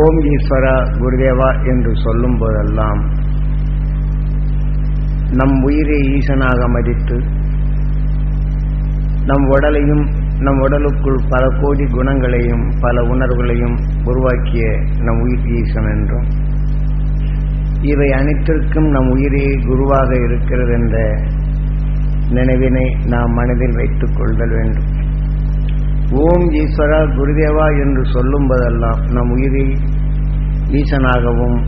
ஓம் ஈஸ்வரா குருதேவா என்று சொல்லும் போதெல்லாம் நம் உயிரை ஈசனாக மதித்து நம் உடலையும் நம் உடலுக்குள் பல கோடி குணங்களையும் பல உணர்வுகளையும் உருவாக்கிய நம் உயிர் ஈசன் என்றும் இவை அனைத்திற்கும் நம் உயிரே குருவாக இருக்கிறது என்ற நினைவினை நாம் மனதில் வைத்துக் கொள்தல் வேண்டும். ஓம் ஈஸ்வரா குருதேவா என்று சொல்லும் போதெல்லாம் நம் உயிரை ஈசனாகவும்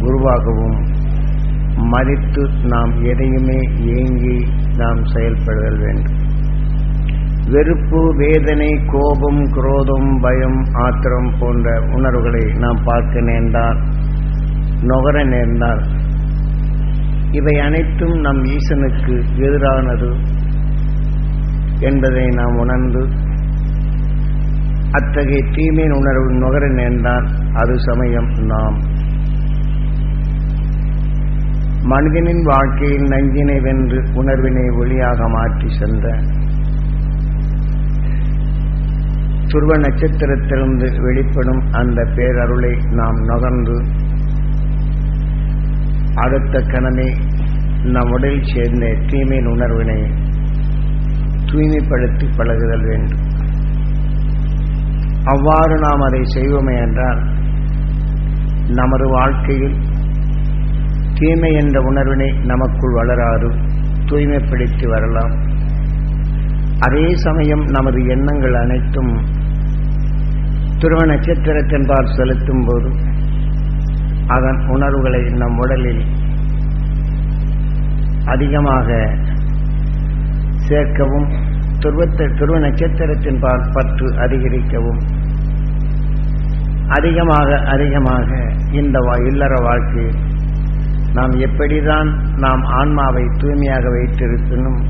குருவாகவும் மதித்து நாம் எதையுமே ஏங்கி நாம் செயல்படுதல் வேண்டும். வெறுப்பு வேதனை கோபம் குரோதம் பயம் ஆத்திரம் போன்ற உணர்வுகளை நாம் பார்க்க நேர்ந்தால் நுகர நேர்ந்தால் இவை அனைத்தும் நம் ஈசனுக்கு எதிரானது என்பதை நாம் உணர்ந்து அத்தகைய தீமையின் உணர்வு நுகர நேர்ந்தால் அது சமயம் நாம். மனிதனின் வாழ்க்கையில் நஞ்சினை வென்று உணர்வினை ஒளியாக மாற்றி சென்ற துருவ நட்சத்திரத்திலிருந்து வெளிப்படும் அந்த பேரருளை நாம் நுகர்ந்து அடுத்த கணமே நம் உடலில் சேர்ந்த தீமையின் உணர்வினை தூய்மைப்படுத்தி பழகுதல் வேண்டும். அவ்வாறு நாம் அதை செய்வோமே என்றால் நமது வாழ்க்கையில் தீமை என்ற உணர்வினை நமக்குள் வளராது தூய்மைப்படுத்தி வரலாம். அதே சமயம் நமது எண்ணங்கள் அனைத்தும் துருவ நட்சத்திரத்தின்பால் செலுத்தும் போது அதன் உணர்வுகளை நம் உடலில் அதிகமாக சேர்க்கவும் துருவத்தை துருவ நட்சத்திரத்தின்பால் பற்று அதிகரிக்கவும் அதிகமாக அதிகமாக இந்த இல்லற வாழ்க்கை. நாம் எப்படிதான் நாம் ஆன்மாவை தூய்மையாக வைத்திருக்கணும்?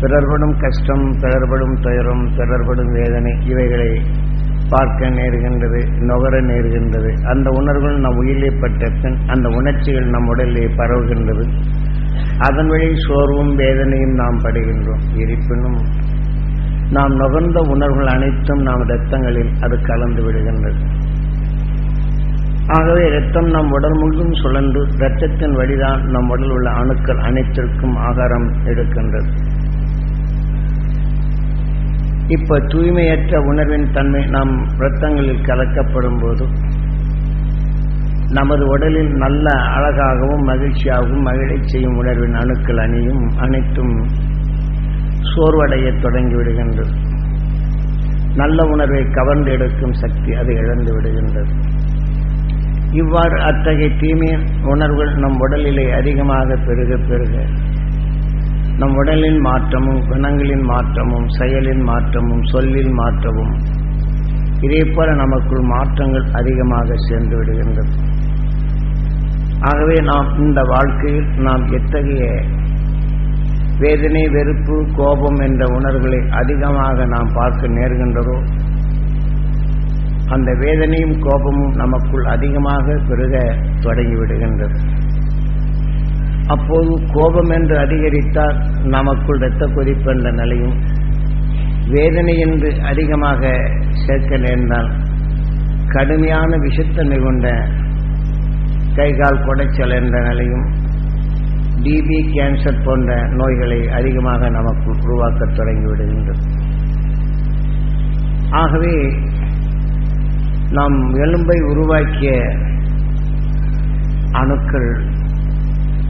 பிறர்படும் கஷ்டம் பிறர்படும் துயரம் பிறர்படும் வேதனை இவைகளை பார்க்க நேருகின்றது நுகர நேருகின்றது. அந்த உணர்வுகள் நம் உயிரிலே பட்ட அந்த உணர்ச்சிகள் நம் உடலிலே பரவுகின்றது. அதன் வழி சோர்வும் வேதனையும் நாம் படுகின்றோம். இருப்பினும் நாம் நுகர்ந்த உணர்வுகள் அனைத்தும் நாம் இரத்தங்களில் அது கலந்து விடுகின்றது. ஆகவே இரத்தம் நம் உடல் முழுதும் சுழன்று இரத்தத்தின் வழிதான் நம் உடல் உள்ள அணுக்கள் அனைத்திற்கும் ஆகாரம் எடுக்கின்றது. இப்ப தூய்மையற்ற உணர்வின் தன்மை நாம் இரத்தங்களில் கலக்கப்படும் போது நமது உடலில் நல்ல அழகாகவும் மகிழ்ச்சியாகவும் மகிழச் செய்யும் உணர்வின் அணுக்கள் அணியும் அனைத்தும் சோர்வடைய தொடங்கிவிடுகின்றது. நல்ல உணர்வை கவர்ந்து எடுக்கும் சக்தி அது இழந்து விடுகின்றது. இவ்வாறு அத்தகைய தீமை உணர்வுகள் நம் உடலிலே அதிகமாக பெருக பெருக நம் உடலின் மாற்றமும் குணங்களின் மாற்றமும் செயலின் மாற்றமும் சொல்லில் மாற்றமும் இதே போல நமக்குள் மாற்றங்கள் அதிகமாக சேர்ந்து விடுகின்றது. ஆகவே நாம் இந்த வாழ்க்கையில் நாம் எத்தகைய வேதனை வெறுப்பு கோபம் என்ற உணர்வுகளை அதிகமாக நாம் பார்க்க நேர்கின்றதோ? அந்த வேதனையும் கோபமும் நமக்குள் அதிகமாக பெருக தொடங்கிவிடுகின்றது. அப்போது கோபம் என்று அதிகரித்தால் நமக்குள் இரத்த கொதிப்பு என்ற நிலையும் வேதனை என்று அதிகமாக சேர்க்க நேர்ந்தால் கடுமையான விஷத்தன்மை கொண்ட கைகால் குடைச்சல் என்ற நிலையும் டிபி கேன்சர் போன்ற நோய்களை அதிகமாக நமக்கு உருவாக்க தொடங்கிவிடுகின்றது. ஆகவே நாம் எலும்பை உருவாக்கிய அணுக்கள்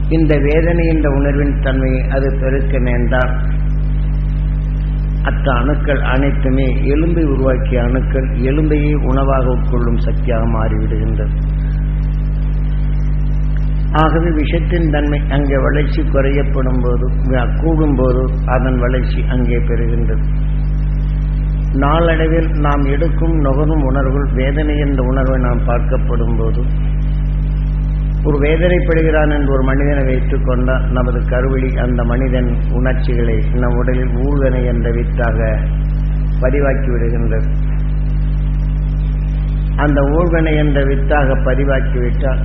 இந்த வேதனை என்ற உணர்வின் தன்மையை அது பெருக்க நேர்ந்தால் அத்த அணுக்கள் அனைத்துமே எலும்பை உருவாக்கிய அணுக்கள் எலும்பையே உணவாக உட்கொள்ளும் சக்தியாக மாறிவிடுகின்றது. ஆகவே விஷத்தின் தன்மை அங்கே வளர்ச்சி குறையப்படும் போது கூடும் போது அதன் வளர்ச்சி அங்கே பெறுகின்றது. நாளடைவில் நாம் எடுக்கும் நுகரும் உணர்வுகள் வேதனை என்ற உணர்வை நாம் பார்க்கப்படும் போது ஒரு வேதனைப்படுகிறான் என்று ஒரு மனிதனை வைத்துக் கொண்டால் நமது கருவழி அந்த மனிதன் உணர்ச்சிகளை நம் உடலில் ஊழ்வனை என்ற வித்தாக பதிவாக்கி விடுகின்றது. அந்த ஊழ்வனை என்ற வித்தாக பதிவாக்கிவிட்டால்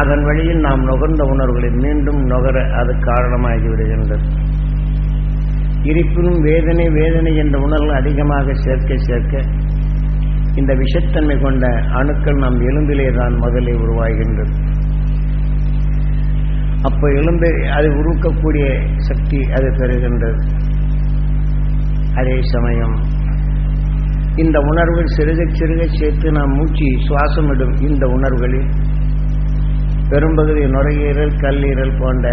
அதன் வழியில் நாம் நுகர்ந்த உணர்வுகளை மீண்டும் நுகர அது காரணமாகி விடுகின்றது இருப்பினும் வேதனை வேதனை என்ற உணர்வு அதிகமாக சேர்க்க சேர்க்க இந்த விஷத்தன்மை கொண்ட அணுக்கள் நம் எலும்பிலே தான் முதலில் உருவாகின்றது. அப்போ எலும்பை அது உருக்கக்கூடிய சக்தி அது பெறுகின்றது. அதே சமயம் இந்த உணர்வு சிறுக சிறுக சேர்த்து நாம் மூச்சு சுவாசமிடும் இந்த உணர்வுகளில் பெரும்பகுதி நுரையீரல் கல்லீரல் போன்ற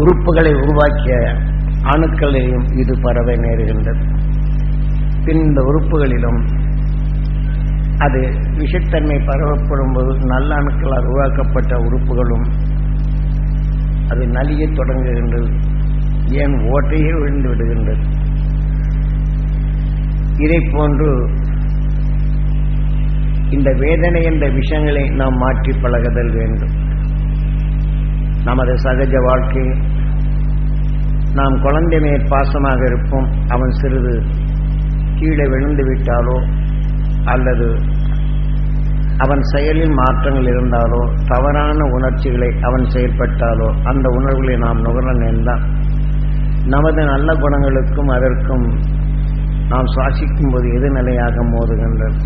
உறுப்புகளை உருவாக்கிய அணுக்களையும் இது பரவ நேருகின்றது. பின் இந்த உறுப்புகளிலும் அது விஷத்தன்மை பரவப்படும் போது நல்ல அணுக்களால் உருவாக்கப்பட்ட உறுப்புகளும் அது நலிய தொடங்குகின்றது. ஏன் ஓட்டையே விழுந்து விடுகின்றது. இதை போன்று இந்த வேதனை என்ற விஷயங்களை நாம் மாற்றி பழகுதல் வேண்டும். நமது சகஜ வாழ்க்கை. நாம் குழந்தை மேற் பாசமாக இருப்போம். அவன் சிறிது கீழே விழுந்து விட்டாலோ அல்லது அவன் செயலில் மாற்றங்கள் இருந்தாலோ தவறான உணர்ச்சிகளை அவன் செயல்பட்டாலோ அந்த உணர்வுகளை நாம் நுகர நேர்ந்தான் நமது நல்ல குணங்களுக்கும் அதற்கும் நாம் சுவாசிக்கும் போது எதிர்நிலையாக மோதுகின்றது.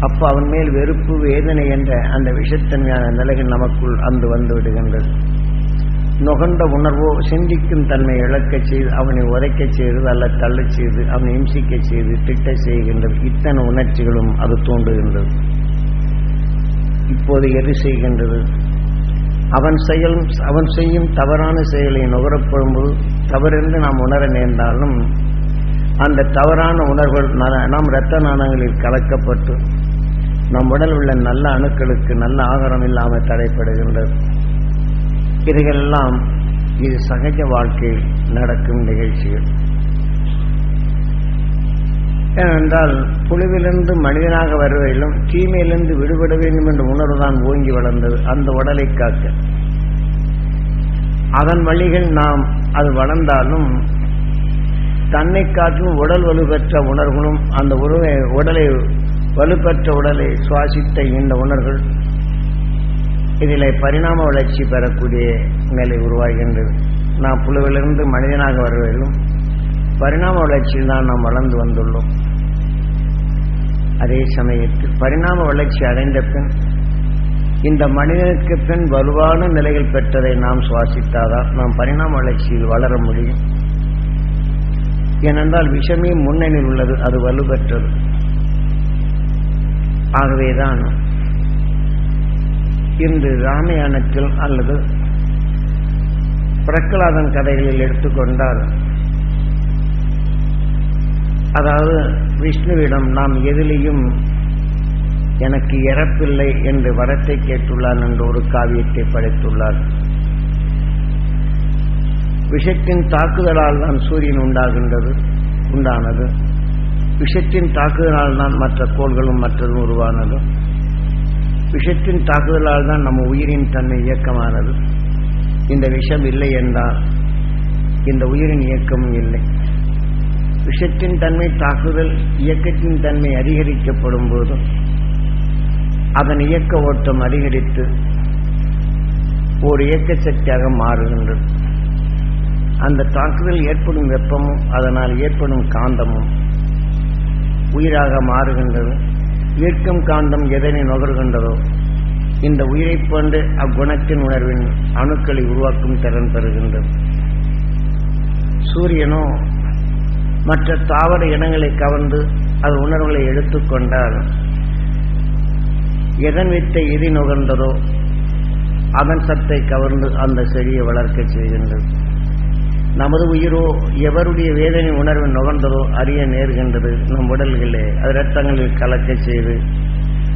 அப்போ அவன் மேல் வெறுப்பு வேதனை என்ற அந்த விஷத்தன்மையான நிலைகள் நமக்குள் அந்து வந்து விடுகின்றது. நுகர்ந்த உணர்வோ சிந்திக்கும் தன்மை இழக்கச் செய்து அவனை உதைக்கச் செய்து அல்ல தள்ளச் செய்து அவனை இம்சிக்கச் செய்து திட்ட செய்கின்றது. இத்தனை உணர்ச்சிகளும் அது தூண்டுகின்றது. இப்போது எது செய்கின்றது? அவன் செயல் அவன் செய்யும் தவறான செயலை நுகரப்படும்போது தவறென்று நாம் உணர நேர்ந்தாலும் அந்த தவறான உணர்வுகள் நாம் இரத்த நாணங்களில் கலக்கப்பட்டு நம் உடல் உள்ள நல்ல அணுக்களுக்கு நல்ல ஆகாரம் இல்லாமல் தடைப்படுகின்றது இதுகளெல்லாம் இது சகஜ வாழ்க்கையில் நடக்கும் நிகழ்ச்சிகள். ஏனென்றால் புழுவிலிருந்து மனிதனாக வருவதிலும் தீமையிலிருந்து விடுபட வேண்டும் என்ற உணர்வு தான் ஓங்கி வளர்ந்தது அந்த உடலை காக்க. அதன் வழிகள் நாம் அது வளர்ந்தாலும் தன்னை காட்டும் உடல் வலுப்பெற்ற உணர்வுகளும் அந்த உருவை உடலை வலுப்பெற்ற உடலை சுவாசித்த இந்த உணர்வுகள் இதில் பரிணாம வளர்ச்சி பெறக்கூடிய நிலை உருவாகின்றது. நாம் புழுவிலிருந்து மனிதனாக வருவதிலும் பரிணாம வளர்ச்சியில் தான் நாம் வளர்ந்து வந்துள்ளோம். அதே சமயத்தில் பரிணாம வளர்ச்சி அடைந்த பின் இந்த மனிதனுக்கு பின் வலுவான நிலைகள் பெற்றதை நாம் சுவாசித்தாதான் நாம் பரிணாம வளர்ச்சியில் வளர முடியும். ஏனென்றால் விஷமே முன்னணியில் உள்ளது அது வலுப்பெற்றது. ஆகவேதான் இன்று ராமாயணத்தில் அல்லது பிரகலாதன் கதைகளில் எடுத்துக்கொண்டால் அதாவது விஷ்ணுவிடம் நாம் எதிலையும் எனக்கு இறப்பில்லை என்று வரத்தை கேட்டுள்ளான் என்று ஒரு காவியத்தை படைத்துள்ளார். விஷத்தின் தாக்குதலால் தான் சூரியன் உண்டாகின்றது உண்டானது. விஷத்தின் தாக்குதலால் தான் மற்ற கோள்களும் மற்றதும் உருவானது. விஷத்தின் தாக்குதலால் தான் நம்ம உயிரின் தன்மை இயக்கமானது. இந்த விஷம் இல்லை என்றால் இந்த உயிரின் இயக்கமும் இல்லை. விஷத்தின் தன்மை தாக்குதல் இயக்கத்தின் தன்மை அதிகரிக்கப்படும் போதும் அதன் இயக்க ஓட்டம் அதிகரித்து ஒரு இயக்க சக்தியாக மாறுகின்றது. அந்த தாக்குதல் ஏற்படும் வெப்பமும் அதனால் ஏற்படும் காந்தமும் உயிராக மாறுகின்றது. ஈர்க்கும் காந்தம் எதனை நுகர்கின்றதோ இந்த உயிரைப் போன்று அக்குணத்தின் உணர்வின் அணுக்களை உருவாக்கும் திறன் பெறுகின்றது. சூரியனோ மற்ற தாவர இனங்களை கவர்ந்து அது உணர்வுகளை எடுத்துக்கொண்டால் எதன் வித்தை எதி நுகர்ந்ததோ அதன் சத்தை கவர்ந்து அந்த செடியை வளர்க்க செய்கின்றது. நமது உயிரோ எவருடைய வேதனை உணர்வு நுகர்ந்ததோ அறிய நேர்கின்றது நம் உடல்களே. அது இரத்தங்களில் கலக்க செய்து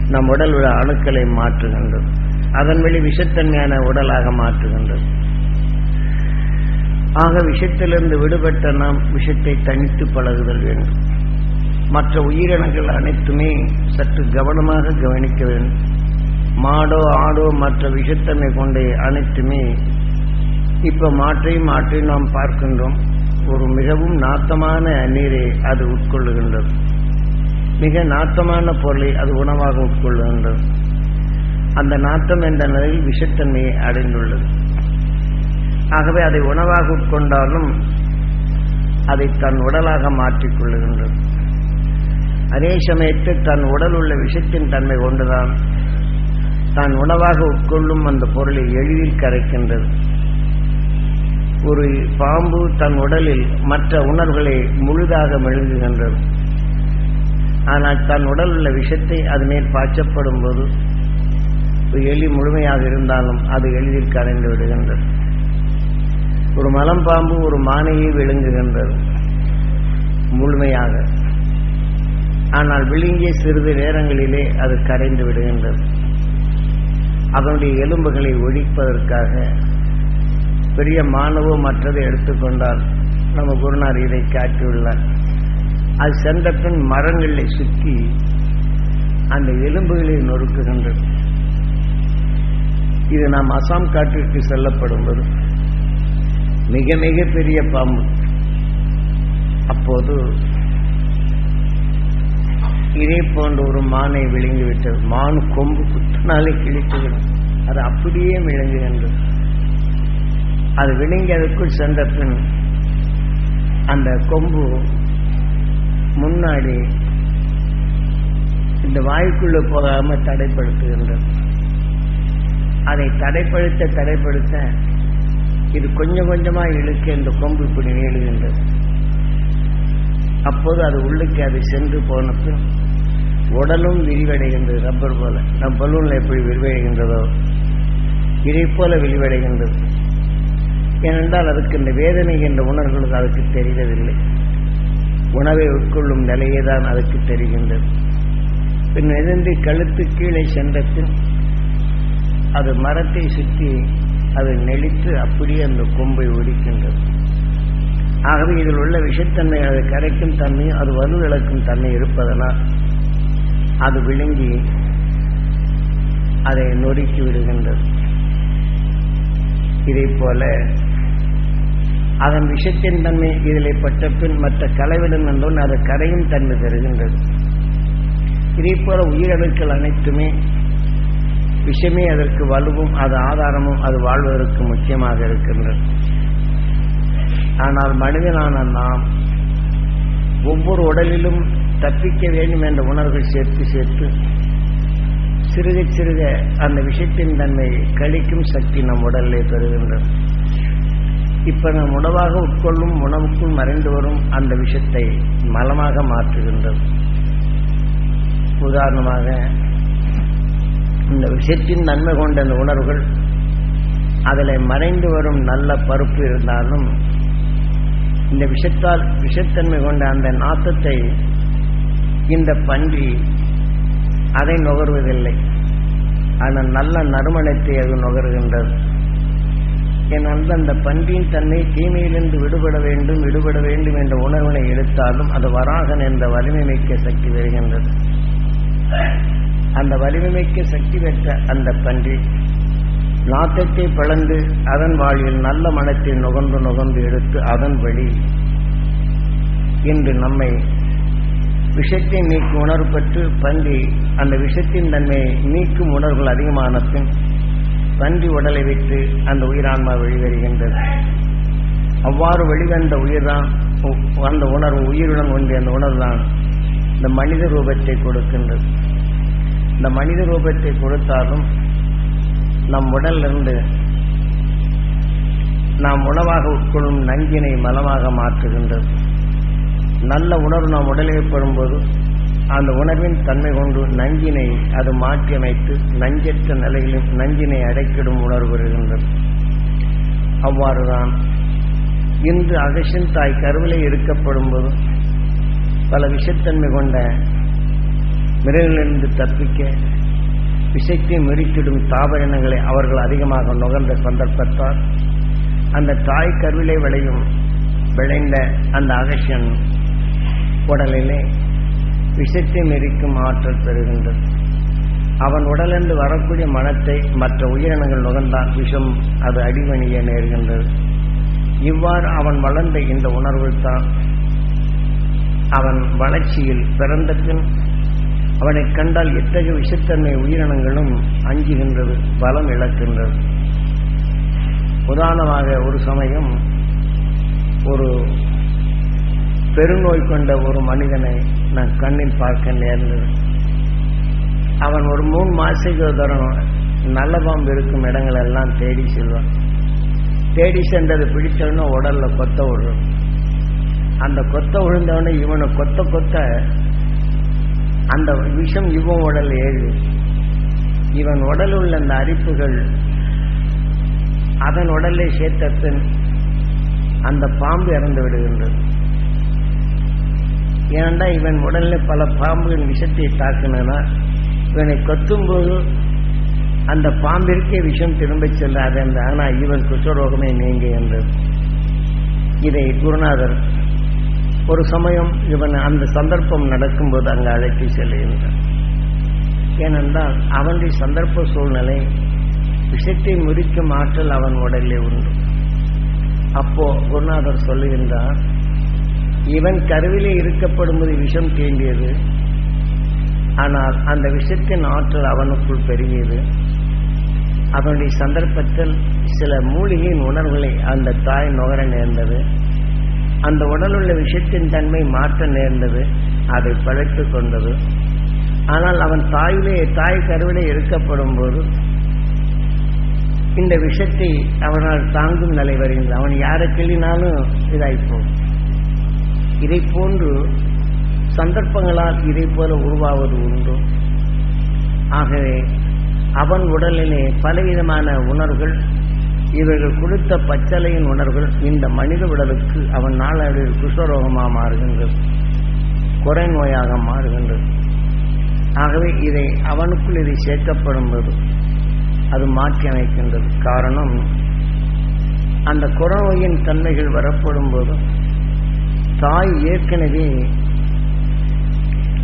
நம் உடல் உள்ள அணுக்களை மாற்றுகின்றது. அதன் வழி விஷத்தன்மையான உடலாக மாற்றுகின்றது. ஆக விஷத்திலிருந்து விடுபட்ட நாம் விஷத்தை தனித்து பழகுதல் வேண்டும். மற்ற உயிரினங்கள் அனைத்துமே சற்று கவனமாக கவனிக்க வேண்டும். மாடோ ஆடோ மற்ற விஷத்தன்மை கொண்ட அனைத்துமே இப்ப மாற்றி மாற்றி நாம் பார்க்கின்றோம் ஒரு மிகவும் நாத்தமான நீரை அது உட்கொள்ளுகின்றது. மிக நாத்தமான பொருளை அது உணவாக உட்கொள்ளுகின்றது. அந்த நாத்தம் என்ற நிலையில் விஷத்தன்மையை அடைந்துள்ளது. ஆகவே அதை உணவாக உட்கொண்டாலும் அதை தன் உடலாக மாற்றிக்கொள்ளுகின்றது அதே சமயத்தில் தன் உடல் உள்ள விஷத்தின் தன்மை கொண்டுதான் தான் உணவாக உட்கொள்ளும் அந்த பொருளை எளிதில் கரைக்கின்றது. ஒரு பாம்பு தன் உடலில் மற்ற உணர்வுகளை முழுதாக மெழுகுகின்றது ஆனால் தன் உடல் உள்ள விஷத்தை அது மேல் பாய்ச்சப்படும் போது எலி முழுமையாக இருந்தாலும் அது எளிதில் கரைந்து விடுகின்றது. ஒரு மலம்பாம்பு ஒரு மானையை விழுங்குகின்றது முழுமையாக. ஆனால் விழுங்கிய சிறிது நேரங்களிலே அது கரைந்து விடுகின்றது. அதனுடைய எலும்புகளை ஒழிப்பதற்காக பெரிய மாணவம் மற்றதை எடுத்துக்கொண்டார். நம்ம குருநார் இதை காட்டியுள்ளார். அது சென்ற பின் மரங்களை சுற்றி அந்த எலும்புகளை நொறுக்குகின்றது. இது நாம் அசாம் காட்டிற்கு செல்லப்படும்போது மிக மிக பெரிய பாம்பு. அப்போது இதே போன்ற ஒரு மானை விழுங்கிவிட்டது. மான் கொம்பு குத்தினாலே கிழித்துவிடும். அது அப்படியே விளங்குகின்றது அது விழுங்கியதுக்குள் சென்ற பின் அந்த கொம்பு முன்னாடி இந்த வாய்க்குள்ள போகாம தடைப்படுத்துகின்றது. அதை தடைப்படுத்த தடைப்படுத்த இது கொஞ்சம் கொஞ்சமா இழுக்க இந்த கொம்பு இப்படி நீளுகின்றது. அப்போது அது உள்ளுக்கு அது சென்று போன உடலும் விரிவடைகின்றது ரப்பர் போல. நம் பலூன்ல எப்படி விரிவடைகின்றதோ இதை போல விரிவடைகின்றது. ஏனென்றால் அதுக்கு இந்த வேதனை என்ற உணர்வுகளுக்கு அதுக்கு தெரிவதில்லை. உணவை உட்கொள்ளும் நிலையே தான் அதுக்கு தெரிகின்றது. பின் எதிர்ந்து கழுத்து கீழே சென்ற பின் அது மரத்தை சுற்றி அது நெளித்து அப்படியே அந்த கொம்பை ஒடிக்கின்றது ஆகவே இதில் உள்ள விஷத்தன்மை அது கரைக்கும் தன்மையும் அது வலுவிழக்கும் தன்மை இருப்பதனால் அது விழுங்கி அதை நொறுக்கி விடுகின்றது. இதை போல அதன் விஷத்தின் தன்மை இதில் பட்ட பின் மற்ற கலைவிடம் என்றோன் அது கரையும் தன்மை தருகின்றது இதே போல உயிரணுக்கள் அனைத்துமே விஷமே அதற்கு வலுவும் அது ஆதாரமும் அது வாழ்வதற்கு முக்கியமாக இருக்கின்றது. ஆனால் மனிதனான நாம் ஒவ்வொரு உடலிலும் தப்பிக்க வேண்டும் என்ற உணர்வுகள் சேர்த்து சேர்த்து சிறுக சிறுக அந்த விஷயத்தின் தன்மை கழிக்கும் சக்தி நம் உடலிலே பெறுகின்றது. இப்ப நம் உணவாக உட்கொள்ளும் உணவுக்குள் மறைந்து வரும் அந்த விஷத்தை மலமாக மாற்றுகின்றது. உதாரணமாக இந்த விஷயத்தின் நன்மை கொண்ட அந்த உணர்வுகள் அதில் மறைந்து வரும் நல்ல பருப்பு இருந்தாலும் இந்த விஷத்தால் விஷத்தன்மை கொண்ட அந்த நாத்தத்தை இந்த பன்றி அதை நுகர்வதில்லை. ஆனால் நல்ல நறுமணத்தை அது நுகர்கின்றது. ஏனென்றால் அந்த பன்றியின் தன்மை தீமையிலிருந்து விடுபட வேண்டும் விடுபட வேண்டும் என்ற உணர்வினை எடுத்தாலும் அது வராகன் என்ற வலிமை மிக்க சக்தி வருகின்றது அந்த வலிமை மிக்க சக்தி பெற்ற அந்த பன்றி நாட்டத்தை பிளந்து அதன் வாழ்வில் நல்ல மனத்தை நுகர்ந்து நுகர்ந்து எடுத்து அதன் வழி இன்று நம்மை விஷத்தை நீக்கும் உணர்வு பெற்று பன்றி அந்த விஷத்தின் தன்மையை நீக்கும் உணர்வுகள் அதிகமான பின் தன்றி உடலை விட்டு அந்த உயிரான்மா வெளிவருகின்றது. அவ்வாறு வெளிவந்த உயிர் தான் அந்த உணர்வு உயிருடன் ஒன்றிய அந்த உணர்வு தான் இந்த மனித ரூபத்தை கொடுக்கின்றது. இந்த மனித ரூபத்தை கொடுத்தாலும் நம் உடலிருந்து நாம் உணவாக உட்கொள்ளும் நஞ்சினை மலமாக மாற்றுகின்றது. நல்ல உணர்வு நாம் உடலில் பெறும்போது அந்த உணர்வின் தன்மை கொண்டு நஞ்சினை அது மாற்றி அமைத்து நஞ்சற்ற நிலையிலும் நஞ்சினை அடைக்கிடும் உணர்வு வருகின்றது. அவ்வாறுதான் இன்று அகசின் தாய் கருவிலை எடுக்கப்படும் போது பல விஷத்தன்மை கொண்ட மிருகங்களிலிருந்து தப்பிக்க விஷத்தை மெரித்திடும் தாவர இனங்களை அவர்கள் அதிகமாக நுகர்ந்த சந்தர்ப்பத்தால் அந்த தாய் கருவிலை விளையும் விளைந்த அந்த அகசியன் உடலிலே விஷத்தை மெரிக்கும் ஆற்றல் பெறுகின்றது. அவன் உடலிருந்து வரக்கூடிய மனத்தை மற்ற உயிரினங்கள் நுகர்ந்தால் விஷம் அது அடிவணிய நேர்கின்றது. இவ்வாறு அவன் வளர்ந்த இந்த உணர்வு தான் அவன் வளர்ச்சியில் பிறந்த பின் அவனை கண்டால் எத்தகைய விஷத்தன்மை உயிரினங்களும் அஞ்சுகின்றது பலம் இழக்கின்றது. உதாரணமாக ஒரு சமயம் ஒரு பெருநோய் கொண்ட ஒரு மனிதனை நான் கண்ணில் பார்க்க நேர்ந்தது. அவன் ஒரு மூணு மாசத்துக்கு ஒரு நல்ல பாம்பு இருக்கும் இடங்கள் எல்லாம் தேடி செல்வான். தேடி சென்றது பிடிச்சவன உடல்ல கொத்த விடுறோம் அந்த கொத்த விழுந்தவன இவனை கொத்த கொத்த அந்த விஷம் இவன் உடல் ஏழு இவன் உடல் உள்ள அந்த அரிப்புகள் அதன் உடலை சேர்த்த பின் அந்த பாம்பு இறந்து விடுகின்றது. ஏன்டா இவன் உடல்ல பல பாம்புகள் விஷத்தை தாக்கினா இவனை கொத்தும்போது அந்த பாம்பிற்கே விஷம் திரும்பச் செல்லாது என்று. ஆனா இவன் குஷ்டரோகமே நீங்க என்றது இதை குருநாதர் ஒரு சமயம் இவன் அந்த சந்தர்ப்பம் நடக்கும்போது அங்கு அழைத்து செல்கின்றான் ஏனென்றால் அவனுடைய சந்தர்ப்ப சூழ்நிலை விஷத்தை முறிக்கும் ஆற்றல் அவன் உடலில் உண்டு. அப்போ குருநாதர் சொல்லுகின்றான் இவன் கருவிலே இருக்கப்படும்போது விஷம் தீண்டியது. ஆனால் அந்த விஷத்தின் ஆற்றல் அவனுக்குள் பெருகியது. அவனுடைய சந்தர்ப்பத்தில் சில மூலிகையின் உணர்வுகளை அந்த தாய் நுகர நேர்ந்தது. அந்த உடலுள்ள விஷத்தின் தன்மை மாற்ற நேர்ந்தது. அதை பழைத்து கொண்டது. ஆனால் அவன் தாயிலே தாய் கருவிலே இருக்கப்படும் போது இந்த விஷத்தை அவனால் தாங்கும் நிலை வருகின்றது அவன் யாரை கிள்ளினாலும் இதாய்ப்போம். இதை போன்று சந்தர்ப்பங்களால் இதை போல உருவாவது உண்டு. ஆகவே அவன் உடலிலே பலவிதமான உணர்வுகள் இவர்கள் கொடுத்த பச்சலையின் உணர்வுகள் இந்த மனித உடலுக்கு அவன் நாளடைவில் குஷ்டரோகமாக மாறுகின்றது குறை நோயாக மாறுகின்றது. ஆகவே இதை அவனுக்குள் இதை சேர்க்கப்படும் போது அது மாற்றி அமைக்கின்றது. காரணம் அந்த குறநோயின் தன்மைகள் வரப்படும் போதும் தாய் ஏற்கனவே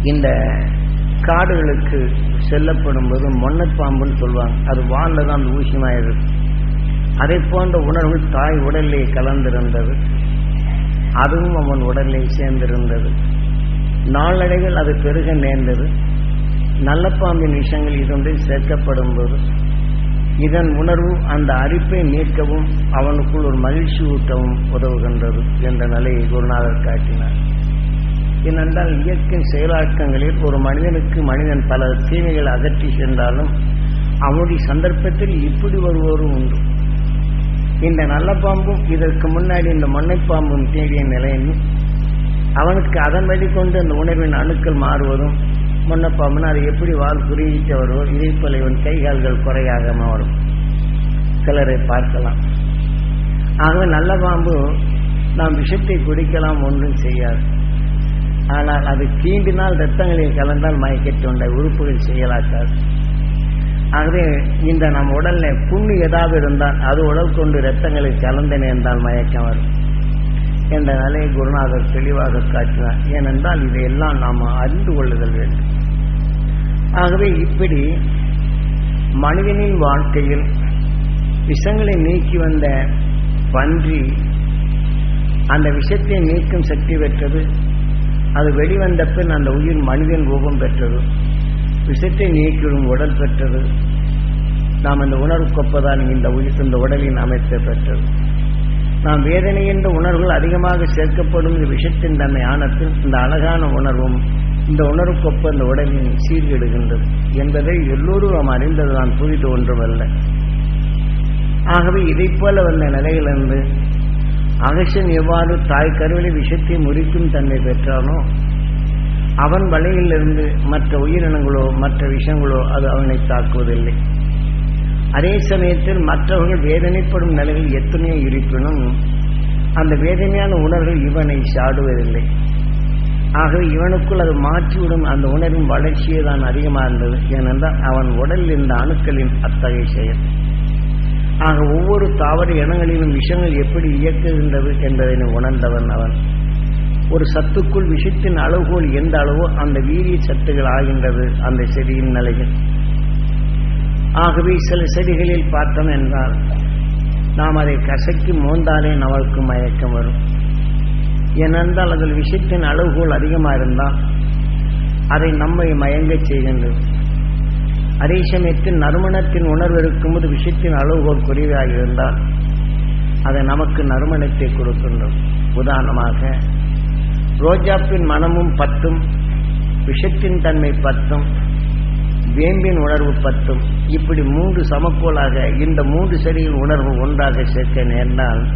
இந்த காடுகளுக்கு செல்லப்படும் போது மொன்னப்பாம்புன்னு சொல்லுவாங்க. அது வானில் தான் அந்த ஊசியமாயிருக்கு அதை போன்ற உணர்வுகள் தாய் உடலிலே கலந்திருந்தது. அதுவும் அவன் உடலிலே சேர்ந்திருந்தது. நாளடைவில் அது பெருக நேர்ந்தது. நல்ல பாம்பின் விஷயங்கள் இருந்து சேர்க்கப்படும் போது இதன் உணர்வு அந்த அரிப்பை நீக்கவும் அவனுக்குள் ஒரு மகிழ்ச்சி ஊட்டவும் உதவுகின்றது என்ற நிலையை குருநாதர் காட்டினார். ஏனென்றால் இயற்கை செயலாக்கங்களில் ஒரு மனிதனுக்கு மனிதன் பல தீமைகள் அகற்றி சென்றாலும் அவனுடைய சந்தர்ப்பத்தில் இப்படி வருவோரும் உண்டு. இந்த நல்ல பாம்பும் இதற்கு முன்னாடி இந்த மண்ணை பாம்பும் தேடிய நிலையில் அவனுக்கு அதன் வழி கொண்டு அந்த உணர்வின் அணுக்கள் மாறுவதும் முன்னப்பாமன் அது எப்படி வால் குறியிட்டு வருவோம் இதே இவன் கை கால்கள் வரும். சிலரை பார்க்கலாம். ஆகவே நல்ல பாம்பு நாம் விஷத்தை குடிக்கலாம் ஒன்றும் செய்யாது. ஆனால் அது தீண்டினால் ரத்தங்களில் கலந்தால் மயக்கட்டு உண்ட உறுப்புகள் செயலாக்காது ஆகவே இந்த நம் உடல்ல புண்ணு ஏதாவது இருந்தால் அது உடல் கொண்டு ரத்தங்களில் கலந்து நேர்ந்தால் மயக்கம் வரும். என்ற நிலையை குருநாதர் தெளிவாக காட்டினார். ஏனென்றால் இதையெல்லாம் நாம் அறிந்து கொள்ளுதல் வேண்டும். ஆகவே இப்படி மனிதனின் வாழ்க்கையில் விஷங்களை நீக்கி வந்த பன்றி அந்த விஷத்தை நீக்கும் சக்தி பெற்றது. அது வெளிவந்த பின் அந்த உயிர் மனிதன் ரூபம் பெற்றது. விஷத்தை நீக்கிடும் உடல் பெற்றது. நாம் இந்த உணர்வுக்கொப்பதான் இந்த உயிர் இந்த உடலின் அமைப்பை பெற்றது. நாம் வேதனை என்ற உணர்வுகள் அதிகமாக சேர்க்கப்படும் இந்த விஷத்தின் தன்மை ஆனத்தில் இந்த அழகான உணர்வும் இந்த உணர்வுக்கொப்ப இந்த உடலின் சீர்கெடுகின்றது என்பதை எல்லோரும் நாம் அறிந்தது நான் புரிந்து ஒன்றுமல்ல ஆகவே இதைப் போல வந்த நிலையிலிருந்து அகசன் எவ்வாறு தாய் கருவிலை விஷத்தை முறிக்கும் தன்மை பெற்றானோ அவன் வலையிலிருந்து மற்ற உயிரினங்களோ மற்ற விஷயங்களோ அது அவனை தாக்குவதில்லை. அதே சமயத்தில் மற்றவர்கள் வேதனைப்படும் நிலையில் எத்தனையோ இருப்பினும் அந்த வேதனையான உணர்வு இவனை சாடுவதில்லை. ஆகவே இவனுக்குள் அது மாற்றிவிடும். அந்த உணர்வின் வளர்ச்சியே தான் அதிகமாக இருந்தது. ஏனென்றால் அவன் உடலில் இருந்த அணுக்களின் அத்தகைய செயல். ஆக ஒவ்வொரு தாவர இனங்களிலும் விஷங்கள் எப்படி இயக்குகின்றது என்பதை உணர்ந்தவன் அவன். ஒரு சத்துக்குள் விஷத்தின் அளவுகோல் எந்த அளவோ அந்த வீரிய சத்துகள் ஆகின்றது அந்த செடியின் நிலையில். ஆகவே சில செடிகளில் பார்த்தோம் என்றால் நாம் அதை கசக்கி மோந்தாலே நம்மளுக்கு மயக்கம் வரும். ஏனென்றால் அதில் விஷத்தின் அளவுகோல் அதிகமாக இருந்தால் அதை நம்மை மயங்கச் செய்கின்றது அதே சமயத்தில் நறுமணத்தின் உணர்வு இருக்கும்போது விஷத்தின் அளவுகோல் குறைவாக இருந்தால் அதை நமக்கு நறுமணத்தை கொடுக்கின்றோம் உதாரணமாக ரோஜாப்பின் மனமும் பத்தும் விஷத்தின் தன்மை பத்தும் வேம்பின் உணர்வு பத்தும். இப்படி மூன்று சமக்கோளாக இந்த மூன்று செடியின் உணர்வு ஒன்றாக சேர்க்க நேர்ந்தால்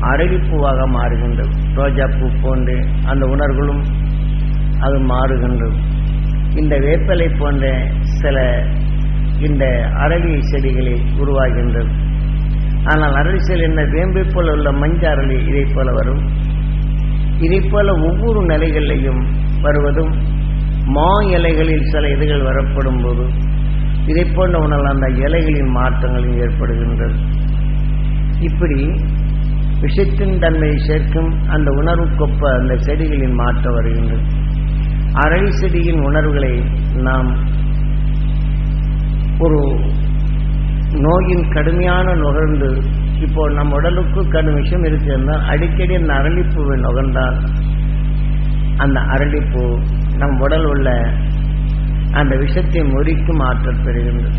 அரளிப்பூவாக மாறுகின்றது. ரோஜாப்பூ போன்று அந்த உணர்வுகளும் அது மாறுகின்றது. இந்த வேப்பலை போன்ற சில இந்த அரளி செடிகளில் உருவாகின்றது. ஆனால் அரளி செடி என்ன? வேம்பை போல உள்ள மஞ்ச அரளி இதை போல வரும். இதை போல ஒவ்வொரு நிலைகளிலையும் வருவதும் மா இலைகளில் சில இதுகள் வரப்படும் போது இதை போன்ற உணர்வு அந்த இலைகளின் மாற்றங்களும் ஏற்படுகின்றது. இப்படி விஷத்தின் தன்மையை சேர்க்கும் அந்த உணர்வுக்கொப்ப அந்த செடிகளின் மாற்றம் வருகின்றது. அரளி செடியின் உணர்வுகளை நாம் ஒரு நோயின் கடுமையான நுகர்ந்து இப்போ நம் உடலுக்கு கடும் விஷயம் இருக்கிறதால் அடிக்கடி அந்த அரளிப்பூவை நுகர்ந்தால் அந்த அரளிப்பூ நம் உடல் உள்ள அந்த விஷத்தை முறிக்கும் ஆற்றல் பெறுகின்றது.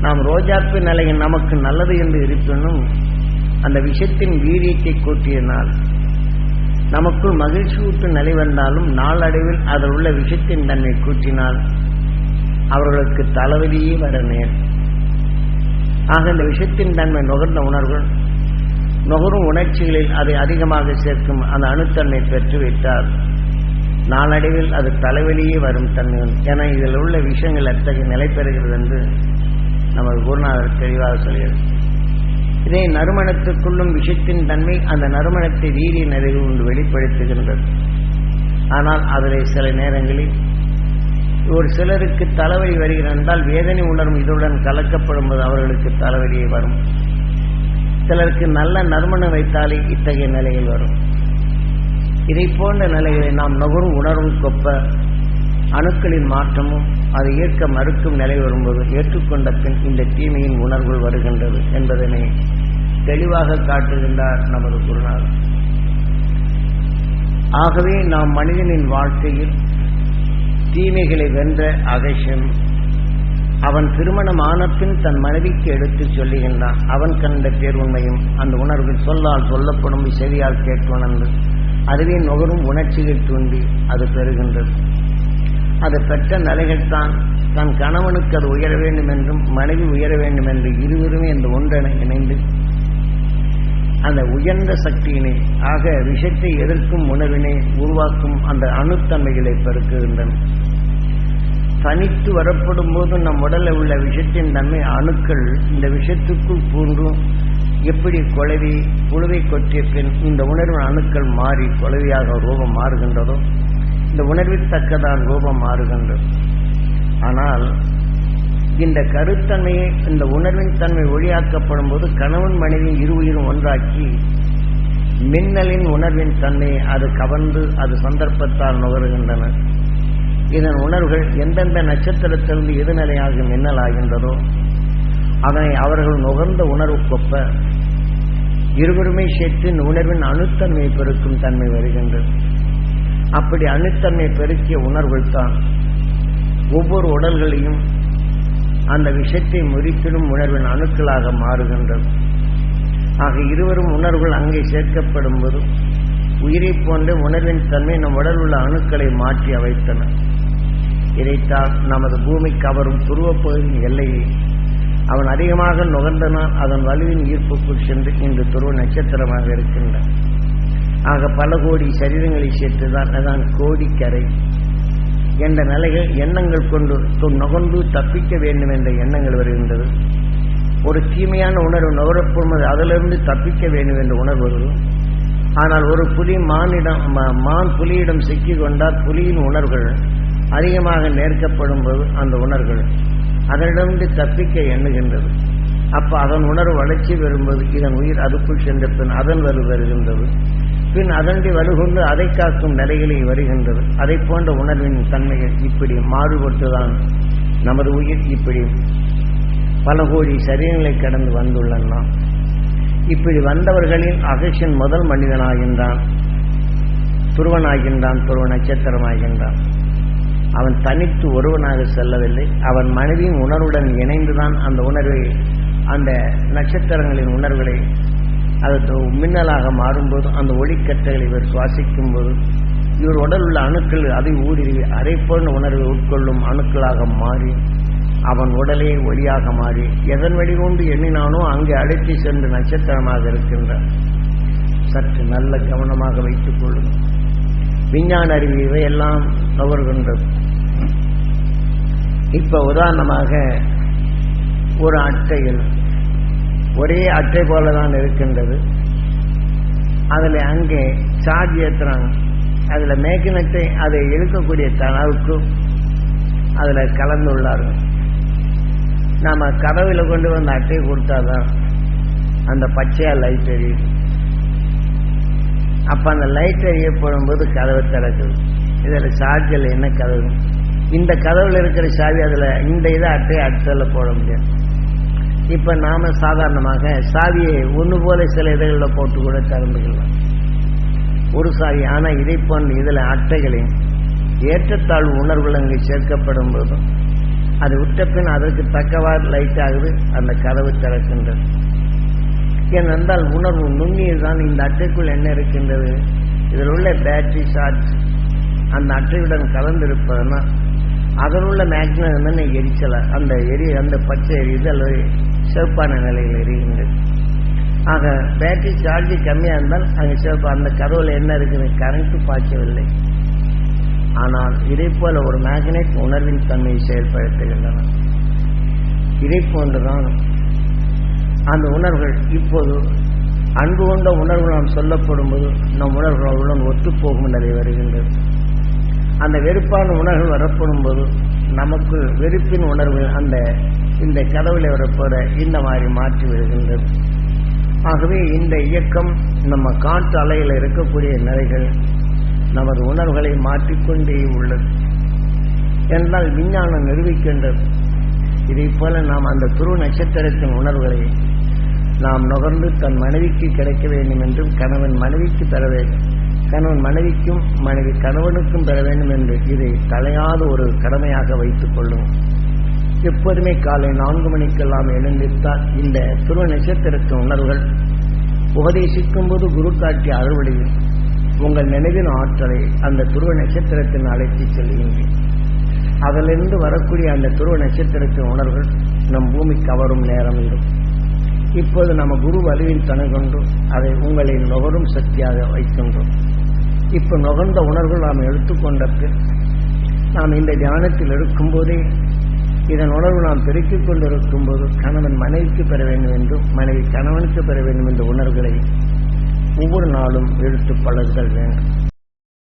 நாம் ரோஜாப்பு நிலையில் நமக்கு நல்லது என்று இருப்பினும் அந்த விஷத்தின் வீரியத்தை கூட்டியனால் நமக்குள் மகிழ்ச்சி ஊட்டும் நிலை வந்தாலும் நாளடைவில் அதில் உள்ள விஷத்தின் தன்மை கூட்டினால் அவர்களுக்கு தலைவலியே வர நேர். ஆக இந்த விஷத்தின் தன்மை நுகர்ந்த உணர்வுகள் நுகரும் உணர்ச்சிகளில் அதை அதிகமாக சேர்க்கும் அந்த அணுத்தன்மை பெற்றுவிட்டால் நாளடைவில் அது தலைவலியே வரும் தன்மை என இதில் உள்ள விஷயங்கள் அத்தகைய நிலை பெறுகிறது என்று நமது குருநாதர் தெளிவாக சொல்கிறது இதே நறுமணத்துக்குள்ளும் விஷத்தின் தன்மை அந்த நறுமணத்தை வீரிய நிறைவு கொண்டு வெளிப்படுத்துகின்றது. ஆனால் அதில் சில நேரங்களில் ஒரு சிலருக்கு தலைவலி வருகிறது என்றால் வேதனை உணரும் இதுடன் கலக்கப்படும் போது அவர்களுக்கு தலைவலியை வரும். சிலருக்கு நல்ல நறுமணம் வைத்தாலே இத்தகைய நிலையில் வரும். இதை போன்ற நிலைகளை நாம் நுகரும் உணரும் கொப்ப அணுக்களின் மாற்றமும் அதை ஏற்க மறுக்கும் நிலை வரும்போது ஏற்றுக்கொண்ட பின் இந்த தீமையின் உணர்வு வருகின்றது என்பதனை தெளிவாக காட்டுகின்றார் நமது குருநாதர். ஆகவே நாம் மனிதனின் வாழ்க்கையில் தீமைகளை வென்ற அகேஷன் அவன் திருமணம் ஆனப்பின் தன் மனைவிக்கு எடுத்து சொல்லுகின்றான். அவன் கண்ட பேருண்மையும் அந்த உணர்வு சொல்லால் சொல்லப்படும் செவியால் கேட்டுணர்ந்து அதுவே நுகரும் உணர்ச்சிகள் தூண்டி அது பெறுகின்றது. அது பெற்ற நிலைகள் தான் தன் கணவனுக்கு அது உயர வேண்டும் என்றும் மனைவி உயர வேண்டும் என்று இருவருமே இந்த ஒன்றென இணைந்து அந்த உயர்ந்த சக்தியினை ஆக விஷத்தை எதிர்க்கும் உணர்வினை உருவாக்கும் அந்த அணுத்தன்மைகளை பெருக்குகின்றன. தனித்து வரப்படும் போது நம் உடலில் உள்ள விஷத்தின் தன்மை அணுக்கள் இந்த விஷத்துக்குள் பூண்டும். எப்படி குழவி புழுவை கொட்டிய பின் இந்த உணர்வின் அணுக்கள் மாறி குழவியாக ரூபம் மாறுகின்றதோ இந்த உணர்வில் தக்கதான் ரூபம் மாறுகின்றது. ஆனால் இந்த கருத்தன்மையை இந்த உணர்வின் தன்மை ஒளியாக்கப்படும் போது கணவன் மனைவி இரு உயிரும் ஒன்றாக்கி மின்னலின் உணர்வின் தன்மை அது கவர்ந்து அது சந்தர்ப்பத்தால் நுகருகின்றன. இதன் உணர்வுகள் எந்தெந்த நட்சத்திரத்திலிருந்து எதிர்நிலையாக மின்னலாகின்றதோ அதனை அவர்கள் நுகர்ந்த உணர்வுக்கொப்ப இருவருமே சேர்த்து உணர்வின் அணுத்தன்மையை பெருக்கும் தன்மை வருகின்றது. அப்படி அணுத்தன்மை பெருக்கிய உணர்வுகள் தான் ஒவ்வொரு உடல்களையும் அந்த விஷத்தை முறித்திடும் உணர்வின் அணுக்களாக மாறுகின்றது. ஆக இருவரும் உணர்வுகள் அங்கே சேர்க்கப்படும் போது உயிரை போன்ற உணர்வின் தன்மை நம் உடல் உள்ள அணுக்களை மாற்றி அமைத்தன இதைத்தான் நமது பூமி கவரும் துருவப்பகுதியின் எல்லையை அவன் அதிகமாக நுகர்ந்தனால் அதன் வலுவின் ஈர்ப்புக்குள் சென்று இன்று துருவ நட்சத்திரமாக இருக்கின்றான். ஆக பல கோடி சரீரங்களை சேர்த்துதான் அதான் கோடிக்கரை. என்ற நிலையில் எண்ணங்கள் கொண்டு நுகர்ந்து தப்பிக்க வேண்டும் என்ற எண்ணங்கள் வருகின்றது. ஒரு தீமையான உணர்வு நுகரப்படுவது அதிலிருந்து தப்பிக்க வேண்டும் என்ற உணர்வு வருது ஆனால் ஒரு புலி மானிடம் மான் புலியிடம் சிக்கி கொண்டால் புலியின் உணர்வுகள் அதிகமாக நேர்க்கப்படும் போது அந்த உணர்வுகள் அதனிடமிருந்து தப்பிக்க எண்ணுகின்றது. அப்போ அதன் உணர்வு வளர்ச்சி வரும்போது இதன் உயிர் அதுக்குள் சென்ற பின் அதன் வலு வருகின்றது. பின் அதன்றி வலுகொண்டு அதை காக்கும் நிலைகளில் வருகின்றது. அதை போன்ற உணர்வின் தன்மைகள் இப்படி மாறுபட்டுதான் நமது உயிர் இப்படி பல கோடி சரீரங்களை கடந்து வந்துள்ளன. இப்படி வந்தவர்களின் அகஷன் முதல் மனிதனாகின்றான். துருவனாகின்றான் துருவ நட்சத்திரமாகின்றான். அவன் தனித்து ஒருவனாக செல்லவில்லை. அவன் மனைவியின் உணர்வுடன் இணைந்துதான் அந்த உணர்வை அந்த நட்சத்திரங்களின் உணர்வுகளை அது மின்னலாக மாறும்போது அந்த ஒளிக்கற்றைகளை இவர் சுவாசிக்கும் போது இவர் உடல் உள்ள அணுக்கள் அதை ஊடுருவி அதை போன்ற உணர்வை உட்கொள்ளும் அணுக்களாக மாறி அவன் உடலே ஒளியாக மாறி எதன் வழிகொண்டு எண்ணினானோ அங்கே அழைத்து சென்று நட்சத்திரமாக இருக்கின்ற சற்று நல்ல கவனமாக வைத்துக் கொள்ளும் விஞ்ஞான அறிவு இவையெல்லாம் நுகர்கின்றது இப்ப உதாரணமாக ஒரு அட்டையில் ஒரே அட்டை போல தான் இருக்கின்றது. அதில் அங்கே சார்ஜ் ஏற்றுறாங்க அதில் மேக்கினத்தை அதை இழுக்கக்கூடிய அளவுக்கு அதில் கலந்துள்ளார்கள் நாம் கதவில் கொண்டு வந்து அட்டையை கொடுத்தாதான் அந்த பச்சையா லைட் எரியுது அப்போ அந்த லைட் எரியப்படும் போது கதவு திறக்குது. இதில் சார்ஜில் என்ன கதவு? இந்த கதவில் இருக்கிற சாவி அதில் இந்த இதை அட்டையை அடுத்ததில் போட முடியாது. இப்போ நாம சாதாரணமாக சாவியை ஒன்று போல சில இதழ்களில் போட்டு கூட திறந்துக்கலாம் ஒரு சாவி ஆனால் இதை போன்ற இதில் அட்டைகளின் ஏற்றத்தாழ்வு உணர்வுகள் அங்கு சேர்க்கப்படும் போதும் அது விட்ட பின் அதற்கு தக்கவாறு லைட் ஆகுது அந்த கதவு திறக்கின்றது. ஏனென்றால் உணர்வு நுண்ணியது தான். இந்த அட்டைக்குள் என்ன இருக்கின்றது? இதில் உள்ள பேட்டரி சார்ஜ் அந்த அட்டையுடன் கலந்திருப்பதுனா அதில் உள்ள மேக்னட் என்னென்ன எரிச்சலை? அந்த எரி அந்த பச்சை எரியுது அல்லது சிவப்பான நிலையில் எரிகின்றது ஆக பேட்டரி சார்ஜ் கம்மியாக இருந்தால் அங்கே சிவப்பு அந்த கதவுல என்ன இருக்குது? கரண்ட்டு பாய்ச்சவில்லை. ஆனால் இதை போல ஒரு மேக்னெட் உணர்வின் தன்மையை செயல்படுத்துகின்றன. இதை போன்றுதான் அந்த உணர்வுகள் இப்போது அன்பு கொண்ட உணர்வு நாம் சொல்லப்படும் போது நம் உணர்வுகளுடன் ஒத்துப்போகும் நிலை வருகின்றது. அந்த வெறுப்பான உணர்வு வரப்படும் போது நமக்கு வெறுப்பின் உணர்வு அந்த இந்த கதவுல வரப்போற இந்த மாதிரி மாற்றி விடுகின்றது ஆகவே இந்த இயக்கம் நம்ம காற்று அலையில் இருக்கக்கூடிய நிலைகள் நமது உணர்வுகளை மாற்றிக்கொண்டே உள்ளது. என்றால் விஞ்ஞானம் நிரூபிக்கின்றது. இதை போல நாம் அந்த துருவ நட்சத்திரத்தின் உணர்வுகளை நாம் நுகர்ந்து தன் மனைவிக்கு கிடைக்க வேண்டும் என்றும் கணவன் மனைவிக்கு பெற வேண்டும் கணவன் மனைவிக்கும் மனைவி கணவனுக்கும் பெற வேண்டும் என்று இதை தலையாத ஒரு கடமையாக வைத்துக் கொள்ளும். எப்போதுமே காலை நான்கு மணிக்கெல்லாம் எழுந்திருத்தால் இந்த துருவ நட்சத்திரத்தின் உணர்வுகள் உபதேசிக்கும் போது குரு காட்டிய அறுவடையில் உங்கள் நினைவின் ஆற்றலை அந்த துருவ நட்சத்திரத்தின் அழைத்து செல்கின்றேன் அதிலிருந்து வரக்கூடிய அந்த துருவ நட்சத்திரத்தின் உணர்வுகள் நம் பூமி கவரும் நேரம் இருக்கும் இப்போது நம்ம குரு வலுவின் துணை கொண்டு அதை உங்களை நுகரும் சக்தியாக வைக்கின்றோம். இப்போ நுகர்ந்த உணர்வுகள் நாம் எடுத்துக்கொண்ட நாம் இந்த தியானத்தில் இருக்கும்போதே இதன் உணர்வு நாம் பெருக்கிக் கொண்டிருக்கும் போது கணவன் மனைவிக்கு பெற வேண்டும் என்றும் மனைவி கணவனுக்கு பெற வேண்டும் என்ற உணர்வுகளை ஒவ்வொரு நாளும் எடுத்து பழகுதல் வேண்டும்.